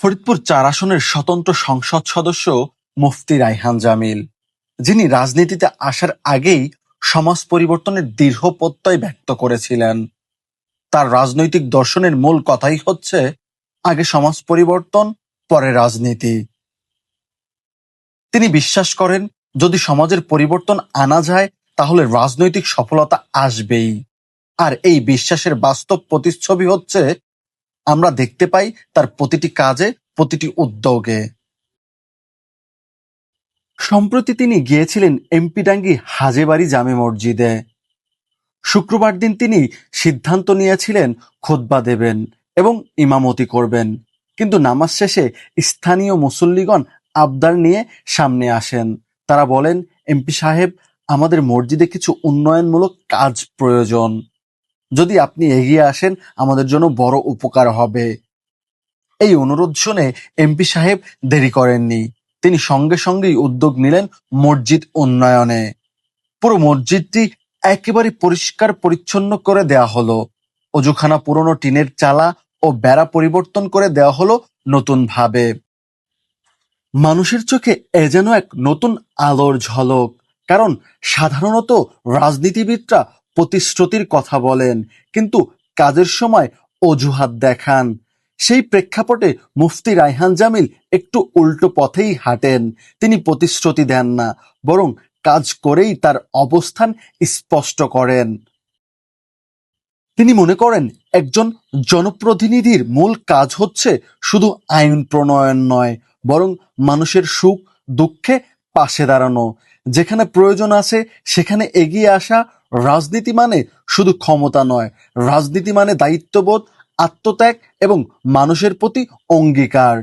ফরিদপুর চার আসনের স্বতন্ত্র সংসদ সদস্য মুফতি রায়হান জামিল, যিনি রাজনীতিতে আসার আগেই সমাজ পরিবর্তনের দৃঢ় প্রত্যয় ব্যক্ত করেছিলেন। তার রাজনৈতিক দর্শনের মূল কথাই হচ্ছে, আগে সমাজ পরিবর্তন, পরে রাজনীতি। তিনি বিশ্বাস করেন, যদি সমাজের পরিবর্তন আনা যায়, তাহলে রাজনৈতিক সফলতা আসবেই। আর এই বিশ্বাসের বাস্তব প্রতিচ্ছবি হচ্ছে আমরা দেখতে পাই তার প্রতিটি কাজে, প্রতিটি উদ্যোগে। সম্প্রতি তিনি গিয়েছিলেন এমপিডাঙ্গি হাজেবাড়ি জামে মসজিদে। শুক্রবার দিন তিনি সিদ্ধান্ত নিয়েছিলেন খোদবা দেবেন এবং ইমামতি করবেন। কিন্তু নামাজ শেষে স্থানীয় মুসল্লিগণ আবদার নিয়ে সামনে আসেন। তারা বলেন, এমপি সাহেব, আমাদের মসজিদে কিছু উন্নয়নমূলক কাজ প্রয়োজন। যদি আপনি এগিয়ে আসেন, আমাদের জন্য বড় উপকার হবে। এই অনুরোধ শুনে এমপি সাহেব দেরি করেননি। তিনি সঙ্গে সঙ্গেই উদ্যোগ নিলেন মসজিদ উন্নয়নে। পুরো মসজিদটি একেবারে পরিষ্কার পরিচ্ছন্ন করে দেয়া হলো। অজুখানা পুরনো টিনের চালা ও বেড়া পরিবর্তন করে দেওয়া হলো নতুন ভাবে মানুষের চোখে এ যেন এক নতুন আলোর ঝলক, কারণ সাধারণত রাজনীতিবিদরা প্রতিশ্রুতির কথা বলেন, কিন্তু কাজের সময় অজুহাত দেখান। সেই প্রেক্ষাপটে মুফতি রায়হান জামিল একটু উল্টো পথেই হাঁটেন। তিনি প্রতিশ্রুতি দেন না, বরং কাজ করেই তার অবস্থান স্পষ্ট করেন। তিনি মনে করেন, একজন জনপ্রতিনিধির মূল কাজ হচ্ছে শুধু আইন প্রণয়ন নয়, বরং মানুষের সুখ দুঃখে পাশে দাঁড়ানো। যেখানে প্রয়োজন আছে, সেখানে এগিয়ে আসা রাজনীতি মানে শুধু ক্ষমতা নয়। রাজনীতি মানে দায়িত্ববোধ, আত্মত্যাগ এবং মানুষের প্রতি অঙ্গীকার।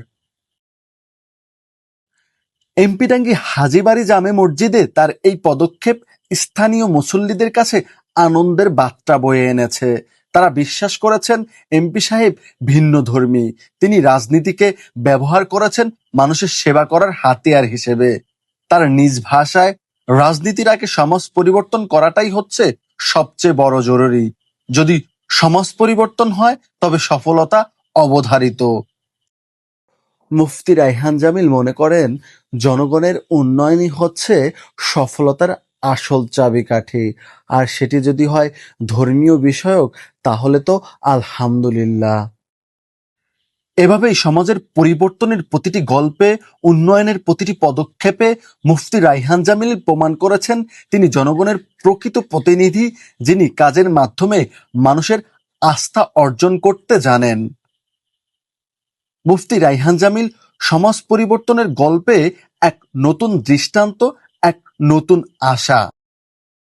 এমপিডাঙ্গি হাজিবাড়ি জামে মসজিদে তার এই পদক্ষেপ স্থানীয় মুসল্লিদের কাছে আনন্দের বার্তা বয়ে এনেছে। তারা বিশ্বাস করেছেন এমপি সাহেব ভিন্ন ধর্মী। তিনি রাজনীতিকে ব্যবহার করেছেন মানুষের সেবা করার হাতিয়ার হিসেবে। তার নিজ ভাষায় রাজনীতির আগে সমাজ পরিবর্তন করাটাই হচ্ছে সবচেয়ে বড় জরুরি। যদি সমাজ পরিবর্তন হয়, তবে সফলতা অবধারিত। মুফতি রাইহান জামিল মনে করেন, জনগণের উন্নয়নই হচ্ছে সফলতার আসল চাবিকাঠি। আর সেটি যদি হয় ধর্মীয় বিষয়ক, তাহলে তো আলহামদুলিল্লাহ। এভাবেই সমাজের পরিবর্তনের প্রতিটি গল্পে, উন্নয়নের প্রতিটি পদক্ষেপে মুফতি রাইহান জামিল প্রমাণ করেছেন তিনি জনগণের প্রকৃত প্রতিনিধি যিনি কাজের মাধ্যমে মানুষের আস্থা অর্জন করতে জানেন। মুফতি রাইহান জামিল সমাজ পরিবর্তনের গল্পে এক নতুন দৃষ্টান্ত, এক নতুন আশা।